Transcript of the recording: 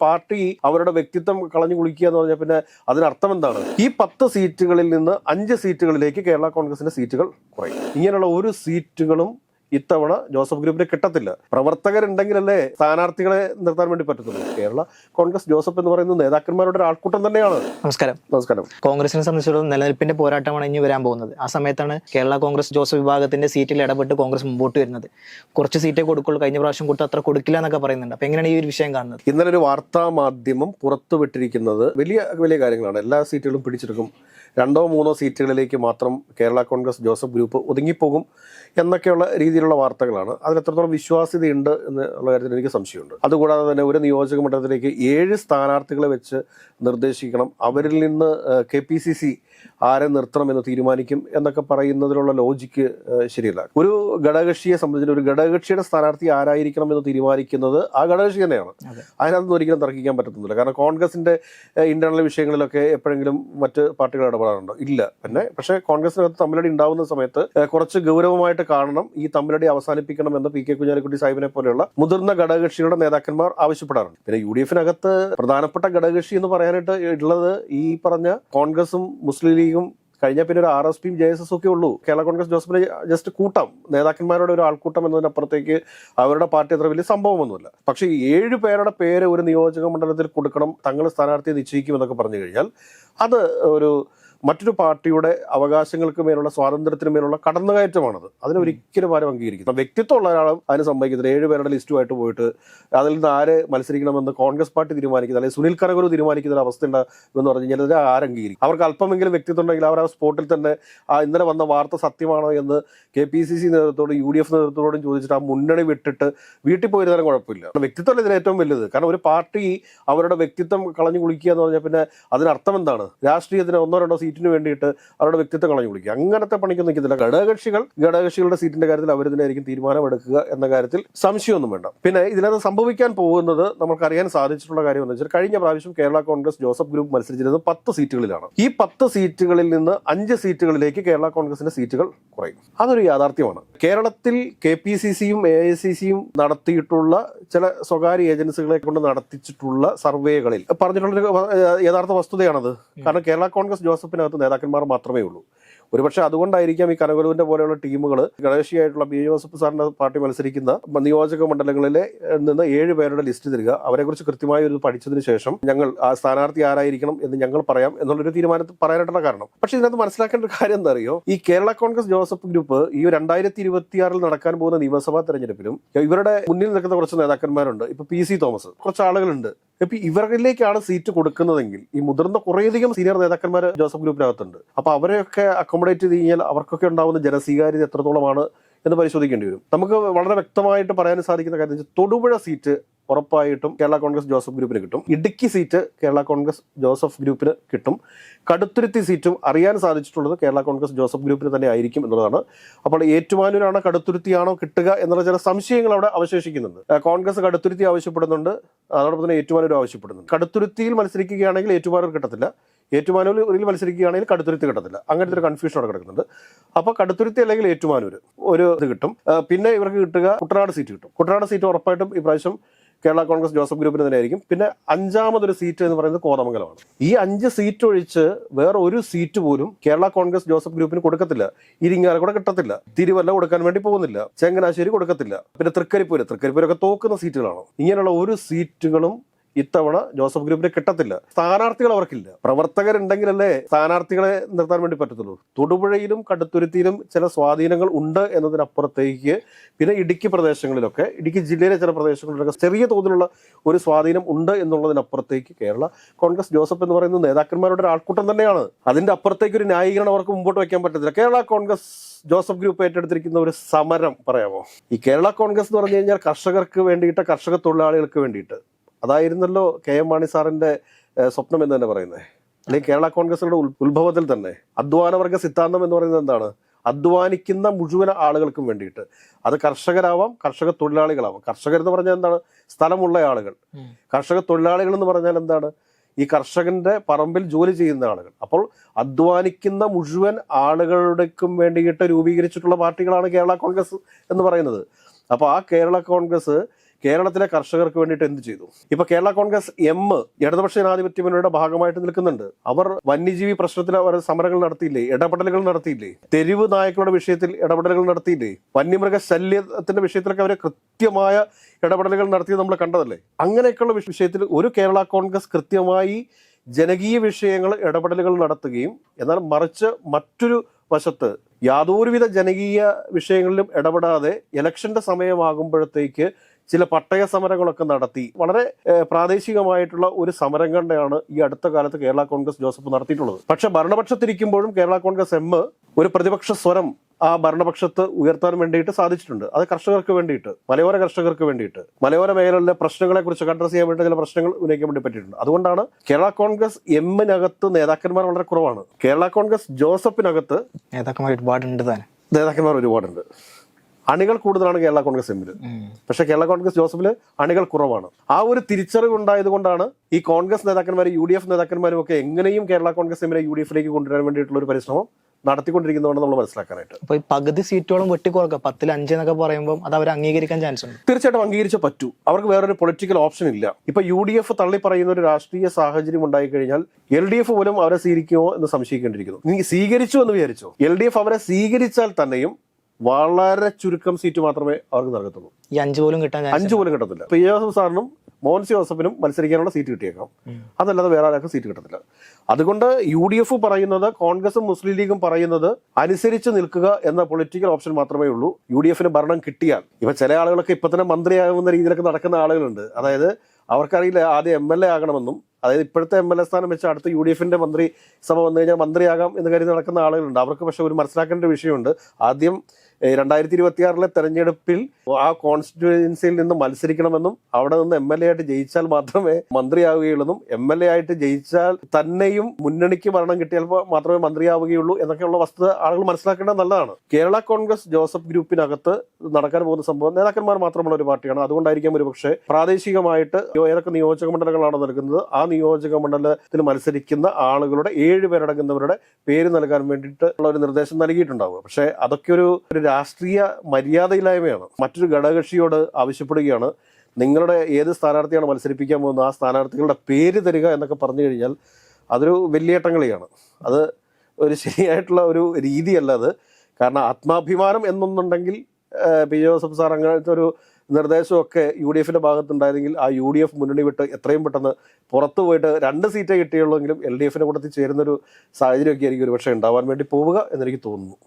Party അവരുടെ വ്യക്തിത്വം കളഞ്ഞു കുളിക്കുക എന്ന് പറഞ്ഞാൽ പിന്നെ അതിനർത്ഥം എന്താണ്? ഈ പത്ത് സീറ്റുകളിൽ നിന്ന് അഞ്ച് സീറ്റുകളിലേക്ക് കേരള കോൺഗ്രസിന്റെ സീറ്റുകൾ കുറയും. ഇങ്ങനെയുള്ള ഒരു സീറ്റുകളും ഇത്തവണ ജോസഫ് ഗ്രൂപ്പിന് കിട്ടത്തില്ല. പ്രവർത്തകരുണ്ടെങ്കിലല്ലേ സ്ഥാനാർത്ഥികളെ നിർത്താൻ വേണ്ടി പറ്റത്തുള്ളൂ. കേരള കോൺഗ്രസ് ജോസഫ് എന്ന് പറയുന്ന നേതാക്കന്മാരുടെ ഒരു ആൾക്കൂട്ടം തന്നെയാണ്. നമസ്കാരം. നമസ്കാരം. കോൺഗ്രസിനെ സംബന്ധിച്ചിടത്തോളം നിലനിൽപ്പിന്റെ പോരാട്ടമാണ് ഇനി വരാൻ പോകുന്നത്. ആ സമയത്താണ് കേരള കോൺഗ്രസ് ജോസഫ് വിഭാഗത്തിന്റെ സീറ്റിൽ ഇടപെട്ട് കോൺഗ്രസ് മുമ്പോട്ട് വരുന്നത്. കുറച്ച് സീറ്റേ കൊടുക്കുള്ളൂ. കഴിഞ്ഞ പ്രാവശ്യം കൊടുത്ത് അത്ര കൊടുക്കില്ല എന്നൊക്കെ പറയുന്നുണ്ട്. അപ്പൊ എങ്ങനെയാണ് ഈ ഒരു വിഷയം കാണുന്നത്? ഇന്നലെ ഒരു വാർത്താ മാധ്യമം പുറത്തുവിട്ടിരിക്കുന്നത് വലിയ വലിയ കാര്യങ്ങളാണ്. എല്ലാ സീറ്റുകളും പിടിച്ചെടുക്കും. രണ്ടോ മൂന്നോ സീറ്റുകളിലേക്ക് മാത്രം കേരള കോൺഗ്രസ് ജോസഫ് ഗ്രൂപ്പ് ഒതുങ്ങിപ്പോകും എന്നൊക്കെയുള്ള രീതിയിലുള്ള വാർത്തകളാണ്. അതിൽ എത്രത്തോളം വിശ്വാസ്യതയുണ്ട് എന്നുള്ള കാര്യത്തിൽ എനിക്ക് സംശയമുണ്ട്. അതുകൂടാതെ തന്നെ ഒരു നിയോജക മണ്ഡലത്തിലേക്ക് ഏഴ് സ്ഥാനാർത്ഥികളെ വെച്ച് നിർദ്ദേശിക്കണം. അവരിൽ നിന്ന് കെ പി സി സി ആരെ നിർത്തണം എന്ന് തീരുമാനിക്കും എന്നൊക്കെ പറയുന്നതിലുള്ള ലോജിക്ക് ശരിയല്ല. ഒരു ഘടകകക്ഷിയെ സംബന്ധിച്ച് ഒരു ഘടകകക്ഷിയുടെ സ്ഥാനാർത്ഥി ആരായിരിക്കണം എന്ന് തീരുമാനിക്കുന്നത് ആ ഘടകകക്ഷി തന്നെയാണ്. അതെ. അതിനകത്തൊന്നും ഒരിക്കലും തർക്കിക്കാൻ പറ്റത്തുന്നില്ല. കാരണം കോൺഗ്രസിന്റെ ഇന്റേണൽ വിഷയങ്ങളിലൊക്കെ എപ്പോഴെങ്കിലും മറ്റ് പാർട്ടികൾ ഇടപെടാറുണ്ടോ? ഇല്ല. പിന്നെ പക്ഷേ കോൺഗ്രസിനകത്ത് തമ്മിലടി ഉണ്ടാവുന്ന സമയത്ത് കുറച്ച് ഗൗരവമായിട്ട് കാണണം ഈ തമ്മിലടി അവസാനിപ്പിക്കണം എന്ന് പി കെ കുഞ്ഞാലിക്കുട്ടി സാഹിബിനെ പോലെയുള്ള മുതിർന്ന ഘടകകക്ഷികളുടെ നേതാക്കന്മാർ ആവശ്യപ്പെടാറുണ്ട്. പിന്നെ യു ഡി എഫിനകത്ത് പ്രധാനപ്പെട്ട ഘടകകക്ഷി എന്ന് പറയാനായിട്ട് ഉള്ളത് ഈ പറഞ്ഞ കോൺഗ്രസും മുസ്ലിം ലീഗും കഴിഞ്ഞ പിന്നെ ഒരു ആർ എസ് പിയും ജെ എസ് എസ് ഒക്കെ ഉള്ളൂ. കേരള കോൺഗ്രസ് ജോസഫിനെ ജസ്റ്റ് കൂട്ടം. നേതാക്കന്മാരുടെ ഒരു ആൾക്കൂട്ടം എന്നതിനപ്പുറത്തേക്ക് അവരുടെ പാർട്ടി അത്ര വലിയ സംഭവമൊന്നുമില്ല. പക്ഷേ ഏഴ് പേരുടെ പേര് ഒരു നിയോജക മണ്ഡലത്തിൽ കൊടുക്കണം തങ്ങൾ സ്ഥാനാർത്ഥിയെ നിശ്ചയിക്കുമെന്നൊക്കെ പറഞ്ഞു കഴിഞ്ഞാൽ അത് ഒരു മറ്റൊരു പാർട്ടിയുടെ അവകാശങ്ങൾക്ക് മേലുള്ള സ്വാതന്ത്ര്യത്തിന് മേലുള്ള കടന്നുകയറ്റമാണത്. അതിനെ ഒരിക്കലും ആരും വ്യക്തിത്വം ഉള്ള ഒരാളും അതിന് സംഭവിക്കുന്നത് ഏഴ് പേരുടെ ലിസ്റ്റുമായിട്ട് പോയിട്ട് അതിൽ നിന്ന് ആര് മത്സരിക്കണമെന്ന് കോൺഗ്രസ് പാർട്ടി തീരുമാനിക്കുന്നത് അല്ലെങ്കിൽ സുനിൽ കനകരു തീരുമാനിക്കുന്ന ഒരു അവസ്ഥ എന്ന് പറഞ്ഞു കഴിഞ്ഞാൽ അത് ആരംഗീകരിക്കും അവർക്ക് അല്പമെങ്കിലും വ്യക്തിത്വം ഉണ്ടെങ്കിൽ അവർ ആ സ്പോട്ടിൽ തന്നെ ആ ഇന്നലെ വന്ന വാർത്ത സത്യമാണോ എന്ന് കെ പി സി സി നേതൃത്വത്തോടും യു ഡി എഫ് നേതൃത്വത്തോടും ചോദിച്ചിട്ട് ആ മുന്നണി വിട്ടിട്ട് വീട്ടിൽ പോയിരുന്നാലും കുഴപ്പമില്ല. വ്യക്തിത്വമല്ല ഇതിന് ഏറ്റവും വലുത്. കാരണം ഒരു പാർട്ടി അവരുടെ വ്യക്തിത്വം കളഞ്ഞു കുളിക്കുക എന്ന് പറഞ്ഞാൽ പിന്നെ അതിനർത്ഥം എന്താണ്? രാഷ്ട്രീയത്തിന് ഒന്നോ രണ്ടോ സീറ്റിന് വേണ്ടിയിട്ട് അവരുടെ വ്യക്തിത്വം കളഞ്ഞു കുളിക്കുക അങ്ങനത്തെ പണിക്ക് നിൽക്കുന്നില്ല ഘടകകക്ഷികൾ ഘടകകക്ഷികളുടെ സീറ്റിന്റെ കാര്യത്തിൽ അവർ തന്നെയായിരിക്കും തീരുമാനമെടുക്കുക എന്ന കാര്യത്തിൽ സംശയമൊന്നും വേണ്ട. പിന്നെ ഇതിനകത്ത് സംഭവിക്കാൻ പോകുന്നത് നമുക്കറിയാൻ സാധിച്ചിട്ടുള്ള കാര്യം എന്ന് വെച്ചാൽ കഴിഞ്ഞ പ്രാവശ്യം കേരള കോൺഗ്രസ് ജോസഫ് ഗ്രൂപ്പ് മത്സരിച്ചിരുന്നത് പത്ത് സീറ്റുകളിലാണ്. ഈ പത്ത് സീറ്റുകളിൽ നിന്ന് അഞ്ച് സീറ്റുകളിലേക്ക് കേരള കോൺഗ്രസിന്റെ സീറ്റുകൾ കുറയും. അതൊരു യാഥാർത്ഥ്യമാണ്. കേരളത്തിൽ കെ പി സി സിയും എ ഐ സി സിയും നടത്തിയിട്ടുള്ള ചില സ്വകാര്യ ഏജൻസികളെ കൊണ്ട് നടത്തിച്ചിട്ടുള്ള സർവേകളിൽ പറഞ്ഞിട്ടുള്ള യഥാർത്ഥ വസ്തുതയാണത്. കാരണം കേരള കോൺഗ്രസ് ജോസഫിനകത്ത് നേതാക്കന്മാർ മാത്രമേ ഉള്ളൂ. ഒരുപക്ഷെ അതുകൊണ്ടായിരിക്കാം ഈ കനകലുവിന്റെ പോലെയുള്ള ടീമുകൾ ഗണേശിയായിട്ടുള്ള ബി ജോസഫ് സാറിന്റെ പാർട്ടി മത്സരിക്കുന്ന നിയോജക മണ്ഡലങ്ങളിലെ നിന്ന് ഏഴ് പേരുടെ ലിസ്റ്റ് തരിക. അവരെക്കുറിച്ച് കൃത്യമായി ഒരു പഠിച്ചതിന് ശേഷം ഞങ്ങൾ ആ സ്ഥാനാർത്ഥി ആരായിരിക്കണം എന്ന് ഞങ്ങൾ പറയാം എന്നുള്ളൊരു തീരുമാനത്തിൽ പറയാനായിട്ടുള്ള കാരണം. പക്ഷെ ഇതിനകത്ത് മനസ്സിലാക്കേണ്ട കാര്യം എന്താ അറിയോ? ഈ കേരള കോൺഗ്രസ് ജോസഫ് ഗ്രൂപ്പ് ഈ രണ്ടായിരത്തി ഇരുപത്തിയാറിൽ നടക്കാൻ പോകുന്ന നിയമസഭാ തെരഞ്ഞെടുപ്പിലും ഇവരുടെ മുന്നിൽ നിൽക്കുന്ന കുറച്ച് നേതാക്കന്മാരുണ്ട്. ഇപ്പൊ പി സി തോമസ്. കുറച്ച് ആളുകളുണ്ട്. ഇപ്പൊ ഇവരിലേക്കാണ് സീറ്റ് കൊടുക്കുന്നതെങ്കിൽ ഈ മുതിർന്ന കുറേയധികം സീനിയർ നേതാക്കന്മാർ ജോസഫ് ഗ്രൂപ്പിനകത്തുണ്ട്. അപ്പൊ അവരെയൊക്കെ അക്കോമഡേറ്റ് ചെയ്ത് കഴിഞ്ഞാൽ അവർക്കൊക്കെ ഉണ്ടാവുന്ന ജനസ്വീകാര്യത എത്രത്തോളമാണ് എന്ന് പരിശോധിക്കേണ്ടി വരും. നമുക്ക് വളരെ വ്യക്തമായിട്ട് പറയാൻ സാധിക്കുന്ന കാര്യം തൊടുപുഴ സീറ്റ് ഉറപ്പായിട്ടും കേരള കോൺഗ്രസ് ജോസഫ് ഗ്രൂപ്പിന് കിട്ടും. ഇടുക്കി സീറ്റ് കേരള കോൺഗ്രസ് ജോസഫ് ഗ്രൂപ്പിന് കിട്ടും. കടുത്തുരുത്തി സീറ്റും അറിയാൻ സാധിച്ചിട്ടുള്ളത് കേരള കോൺഗ്രസ് ജോസഫ് ഗ്രൂപ്പിന് തന്നെ ആയിരിക്കും എന്നുള്ളതാണ്. അപ്പോൾ ഏറ്റുമാനൂരാണോ കടുത്തുരുത്തിയാണോ കിട്ടുക എന്നുള്ള ചില സംശയങ്ങൾ അവിടെ അവശേഷിക്കുന്നുണ്ട്. കോൺഗ്രസ് കടുത്തുരുത്തി ആവശ്യപ്പെടുന്നുണ്ട്. അതോടൊപ്പം തന്നെ ഏറ്റുമാനൂർ ആവശ്യപ്പെടുന്നുണ്ട്. കടുത്തുരുത്തിയിൽ മത്സരിക്കുകയാണെങ്കിൽ ഏറ്റുമാനൂർ കിട്ടത്തില്ല. ഏറ്റുമാനൂരിൽ മത്സരിക്കുകയാണെങ്കിൽ കടുത്തുരുത്തി കിട്ടത്തില്ല. അങ്ങനത്തെ ഒരു കൺഫ്യൂഷൻ അവിടെ കിടക്കുന്നുണ്ട്. അപ്പോൾ കടുത്തുരുത്തി അല്ലെങ്കിൽ ഏറ്റുമാനൂർ ഒരു ഇത് കിട്ടും. പിന്നെ ഇവർക്ക് കിട്ടുക കുട്ടനാട് സീറ്റ് കിട്ടും. കുട്ടനാട് സീറ്റ് ഉറപ്പായിട്ടും ഇപ്രാവശ്യം കേരള കോൺഗ്രസ് ജോസഫ് ഗ്രൂപ്പിന് തന്നെ ആയിരിക്കും പിന്നെ അഞ്ചാമതൊരു സീറ്റ് എന്ന് പറയുന്നത് കോതമംഗലമാണ്. ഈ അഞ്ച് സീറ്റ് ഒഴിച്ച് വേറെ ഒരു സീറ്റ് പോലും കേരള കോൺഗ്രസ് ജോസഫ് ഗ്രൂപ്പിന് കൊടുക്കത്തില്ല. ഇരിങ്ങാലക്കുട കിട്ടത്തില്ല. തിരുവല്ല കൊടുക്കാൻ വേണ്ടി പോകുന്നില്ല. ചെങ്ങനാശ്ശേരി കൊടുക്കത്തില്ല. പിന്നെ തൃക്കരിപ്പൂര്. തൃക്കരിപ്പൂരൊക്കെ തോക്കുന്ന സീറ്റുകളാണ്. ഇങ്ങനെയുള്ള ഒരു സീറ്റുകളും ഇത്തവണ ജോസഫ് ഗ്രൂപ്പിന് കിട്ടത്തില്ല. സ്ഥാനാർത്ഥികൾ അവർക്കില്ല. പ്രവർത്തകരുണ്ടെങ്കിലല്ലേ സ്ഥാനാർത്ഥികളെ നിർത്താൻ വേണ്ടി പറ്റത്തുള്ളൂ. തൊടുപുഴയിലും കടുത്തുരുത്തിയിലും ചില സ്വാധീനങ്ങൾ ഉണ്ട് എന്നതിനപ്പുറത്തേക്ക് പിന്നെ ഇടുക്കി പ്രദേശങ്ങളിലൊക്കെ ഇടുക്കി ജില്ലയിലെ ചില പ്രദേശങ്ങളിലൊക്കെ ചെറിയ തോതിലുള്ള ഒരു സ്വാധീനം ഉണ്ട് എന്നുള്ളതിനപ്പുറത്തേക്ക് കേരള കോൺഗ്രസ് ജോസഫ് എന്ന് പറയുന്ന നേതാക്കന്മാരുടെ ഒരു ആൾക്കൂട്ടം തന്നെയാണ്. അതിന്റെ അപ്പുറത്തേക്ക് ഒരു ന്യായീകരണം അവർക്ക് മുമ്പോട്ട് വയ്ക്കാൻ പറ്റത്തില്ല. കേരള കോൺഗ്രസ് ജോസഫ് ഗ്രൂപ്പ് ഏറ്റെടുത്തിരിക്കുന്ന ഒരു സമരം പറയാമോ? ഈ കേരള കോൺഗ്രസ് എന്ന് പറഞ്ഞു കഴിഞ്ഞാൽ കർഷകർക്ക് വേണ്ടിയിട്ട് കർഷക തൊഴിലാളികൾക്ക് വേണ്ടിയിട്ട് അതായിരുന്നല്ലോ കെ എം മാണി സാറിന്റെ സ്വപ്നം എന്ന് തന്നെ പറയുന്നത്. അല്ലെങ്കിൽ കേരള കോൺഗ്രസിന്റെ ഉത്ഭവത്തിൽ തന്നെ അധ്വാനവർഗ സിദ്ധാന്തം എന്ന് പറയുന്നത് എന്താണ്? അധ്വാനിക്കുന്ന മുഴുവൻ ആളുകൾക്കും വേണ്ടിയിട്ട്. അത് കർഷകരാവാം കർഷക തൊഴിലാളികളാവാം. കർഷകർ എന്ന് പറഞ്ഞാൽ എന്താണ്? സ്ഥലമുള്ള ആളുകൾ. കർഷക തൊഴിലാളികൾ എന്ന് പറഞ്ഞാൽ എന്താണ്? ഈ കർഷകന്റെ പറമ്പിൽ ജോലി ചെയ്യുന്ന ആളുകൾ. അപ്പോൾ അധ്വാനിക്കുന്ന മുഴുവൻ ആളുകളുടെക്കും വേണ്ടിയിട്ട് രൂപീകരിച്ചിട്ടുള്ള പാർട്ടികളാണ് കേരള കോൺഗ്രസ് എന്ന് പറയുന്നത്. അപ്പോൾ ആ കേരള കോൺഗ്രസ് കേരളത്തിലെ കർഷകർക്ക് വേണ്ടിയിട്ട് എന്ത് ചെയ്തു? ഇപ്പൊ കേരള കോൺഗ്രസ് എം ഇടതുപക്ഷ ജനാധിപത്യ മുന്നണിയുടെ ഭാഗമായിട്ട് നിൽക്കുന്നുണ്ട്. അവർ വന്യജീവി പ്രശ്നത്തിൽ അവർ സമരങ്ങൾ നടത്തിയില്ലേ? ഇടപെടലുകൾ നടത്തിയില്ലേ? തെരുവ് നായക്കളുടെ വിഷയത്തിൽ ഇടപെടലുകൾ നടത്തിയില്ലേ? വന്യമൃഗ ശല്യത്തിന്റെ വിഷയത്തിലൊക്കെ അവർ കൃത്യമായ ഇടപെടലുകൾ നടത്തിയത് നമ്മൾ കണ്ടതല്ലേ? അങ്ങനെയൊക്കെയുള്ള വിഷയത്തിൽ ഒരു കേരള കോൺഗ്രസ് കൃത്യമായി ജനകീയ വിഷയങ്ങൾ ഇടപെടലുകൾ നടത്തുകയും എന്നാൽ മറിച്ച് മറ്റൊരു വശത്ത് യാതൊരുവിധ ജനകീയ വിഷയങ്ങളിലും ഇടപെടാതെ ഇലക്ഷന്റെ സമയമാകുമ്പോഴത്തേക്ക് ചില പട്ടയ സമരങ്ങളൊക്കെ നടത്തി. വളരെ പ്രാദേശികമായിട്ടുള്ള ഒരു സമരം കണ്ടാണ് ഈ അടുത്ത കാലത്ത് കേരള കോൺഗ്രസ് ജോസഫ് നടത്തിയിട്ടുള്ളത്. പക്ഷെ ഭരണപക്ഷത്തിരിക്കുമ്പോഴും കേരള കോൺഗ്രസ് എം ഒരു പ്രതിപക്ഷ സ്വരം ആ ഭരണപക്ഷത്ത് ഉയർത്താൻ വേണ്ടിയിട്ട് സാധിച്ചിട്ടുണ്ട്. അത് കർഷകർക്ക് വേണ്ടിയിട്ട് മലയോര കർഷകർക്ക് വേണ്ടിയിട്ട്. മലയോര മേഖലയിലെ പ്രശ്നങ്ങളെ കുറിച്ച് അഡ്രസ് ചെയ്യാൻ വേണ്ടി ചില പ്രശ്നങ്ങൾ ഉന്നയിക്കാൻ വേണ്ടി പറ്റിയിട്ടുണ്ട്. അതുകൊണ്ടാണ് കേരള കോൺഗ്രസ് എമ്മിനകത്ത് നേതാക്കന്മാർ വളരെ കുറവാണ്. കേരള കോൺഗ്രസ് ജോസഫിനകത്ത് നേതാക്കന്മാർ ഒരുപാടുണ്ട് നേതാക്കന്മാർ ഒരുപാടുണ്ട്. അണികൾ കൂടുതലാണ് കേരള കോൺഗ്രസ് എമ്മിൽ പക്ഷെ കേരള കോൺഗ്രസ് ജോസഫിൽ അണികൾ കുറവാണ്. ആ ഒരു തിരിച്ചറിവ് ഉണ്ടായത് കൊണ്ടാണ് ഈ കോൺഗ്രസ് നേതാക്കന്മാരും യു ഡി എഫ് നേതാക്കന്മാരും ഒക്കെ എങ്ങനെയും കേരള കോൺഗ്രസ് എമ്മിനെ യു ഡി എഫിലേക്ക് കൊണ്ടുവരാൻ വേണ്ടിയിട്ടുള്ള ഒരു പരിശ്രമം നടത്തിക്കൊണ്ടിരിക്കുന്നതാണ് നമ്മൾ മനസ്സിലാക്കാനായിട്ട്. അപ്പൊ ഈ പകുതി സീറ്റോളം വെട്ടിക്കുറക്കുക. പത്തിൽ അഞ്ച് എന്നൊക്കെ പറയുമ്പോൾ അത് അവർ അംഗീകരിക്കാൻ ചാൻസ് ഉണ്ട്? തീർച്ചയായിട്ടും അംഗീകരിച്ചേ പറ്റൂ. അവർക്ക് വേറൊരു പൊളിറ്റിക്കൽ ഓപ്ഷൻ ഇല്ല. ഇപ്പൊ യു ഡി എഫ് തള്ളി പറയുന്ന ഒരു രാഷ്ട്രീയ സാഹചര്യം ഉണ്ടായി കഴിഞ്ഞാൽ എൽ ഡി എഫ് പോലും അവരെ സ്വീകരിക്കുമോ എന്ന് സംശയിക്കേണ്ടിയിരിക്കുന്നു. നീ സ്വീകരിച്ചു എന്ന് വിചാരിച്ചോ? എൽ ഡി എഫ് അവരെ സ്വീകരിച്ചാൽ തന്നെയും വളരെ ചുരുക്കം സീറ്റ് മാത്രമേ അവർക്ക് നൽകത്തുള്ളൂ. ഈ അഞ്ച് പോലും കിട്ടാൻ അഞ്ച് പോലും കിട്ടത്തില്ല. പി ജോസഫ് സാറിനും മോൻസി ജോസഫിനും മത്സരിക്കാനുള്ള സീറ്റ് കിട്ടിയേക്കാം. അതല്ലാതെ വേറെ ആർക്കും സീറ്റ് കിട്ടത്തില്ല. അതുകൊണ്ട് യു ഡി എഫ് പറയുന്നത് കോൺഗ്രസും മുസ്ലിം ലീഗും പറയുന്നത് അനുസരിച്ച് നിൽക്കുക എന്ന പൊളിറ്റിക്കൽ ഓപ്ഷൻ മാത്രമേ ഉള്ളൂ. യു ഡി എഫിന് ഭരണം കിട്ടിയാൽ. ഇപ്പൊ ചില ആളുകളൊക്കെ ഇപ്പൊ തന്നെ മന്ത്രിയാകുന്ന രീതിയിലൊക്കെ നടക്കുന്ന ആളുകളുണ്ട്. അതായത് അവർക്കറിയില്ല ആദ്യം എം എൽ എ ആകണമെന്നും. അതായത് ഇപ്പോഴത്തെ എം എൽ എ സ്ഥാനം വെച്ച് അടുത്ത യു ഡി എഫിന്റെ മന്ത്രി സഭ വന്നു കഴിഞ്ഞാൽ മന്ത്രിയാകാം എന്ന് കരുതി നടക്കുന്ന ആളുകളുണ്ട്. അവർക്ക് പക്ഷെ ഒരു മനസ്സിലാക്കേണ്ട വിഷയമുണ്ട്. ആദ്യം രണ്ടായിരത്തി ഇരുപത്തിയാറിലെ തെരഞ്ഞെടുപ്പിൽ ആ കോൺസ്റ്റിറ്റ്യുവൻസിയിൽ നിന്ന് മത്സരിക്കണമെന്നും അവിടെ നിന്ന് എം എൽ എ ആയിട്ട് ജയിച്ചാൽ മാത്രമേ മന്ത്രിയാവുകയുള്ളൂ എം എൽ എ ആയിട്ട് ജയിച്ചാൽ തന്നെയും മുന്നണിക്ക് മരണം കിട്ടിയാൽ മാത്രമേ മന്ത്രിയാവുകയുള്ളൂ എന്നൊക്കെയുള്ള വസ്തുത ആളുകൾ മനസ്സിലാക്കേണ്ടത് നല്ലതാണ്. കേരള കോൺഗ്രസ് ജോസഫ് ഗ്രൂപ്പിനകത്ത് നടക്കാൻ പോകുന്ന സംഭവം നേതാക്കന്മാർ മാത്രമുള്ള ഒരു പാർട്ടിയാണ്. അതുകൊണ്ടായിരിക്കാം ഒരു പക്ഷേ പ്രാദേശികമായിട്ട് ഏതൊക്കെ നിയോജക മണ്ഡലങ്ങളാണ് നൽകുന്നത് ആ നിയോജക മണ്ഡലത്തിൽ മത്സരിക്കുന്ന ആളുകളുടെ ഏഴ് പേരടങ്ങുന്നവരുടെ പേര് നൽകാൻ വേണ്ടിയിട്ട് ഉള്ള ഒരു നിർദ്ദേശം നൽകിയിട്ടുണ്ടാവുക. പക്ഷേ അതൊക്കെ ഒരു രാഷ്ട്രീയ മര്യാദയില്ലായ്മയാണ്. മറ്റൊരു ഘടകകക്ഷിയോട് ആവശ്യപ്പെടുകയാണ്. നിങ്ങളുടെ ഏത് സ്ഥാനാർത്ഥിയാണ് മത്സരിപ്പിക്കാൻ പോകുന്നത് ആ സ്ഥാനാർത്ഥികളുടെ പേര് തരിക എന്നൊക്കെ പറഞ്ഞു കഴിഞ്ഞാൽ അതൊരു വലിയ കളിയാണ് അത് ഒരു ശരിയായിട്ടുള്ള ഒരു രീതിയല്ല അത്. കാരണം ആത്മാഭിമാനം എന്നൊന്നുണ്ടെങ്കിൽ പി ജോസഫ് സാർ അങ്ങനത്തെ ഒരു നിർദ്ദേശമൊക്കെ യു ഡി എഫിന്റെ ഭാഗത്തുണ്ടായിരുന്നെങ്കിൽ ആ യു ഡി എഫ് മുന്നണി വിട്ട് എത്രയും പെട്ടെന്ന് പുറത്തു പോയിട്ട് രണ്ട് സീറ്റേ കിട്ടിയുള്ളൂ എങ്കിലും എൽ ഡി എഫിനെ കൂട്ടത്തിൽ ചേരുന്നൊരു സാഹചര്യമൊക്കെ ആയിരിക്കും ഒരു പക്ഷേ ഉണ്ടാവാൻ വേണ്ടി പോവുക എന്നെനിക്ക് തോന്നുന്നു.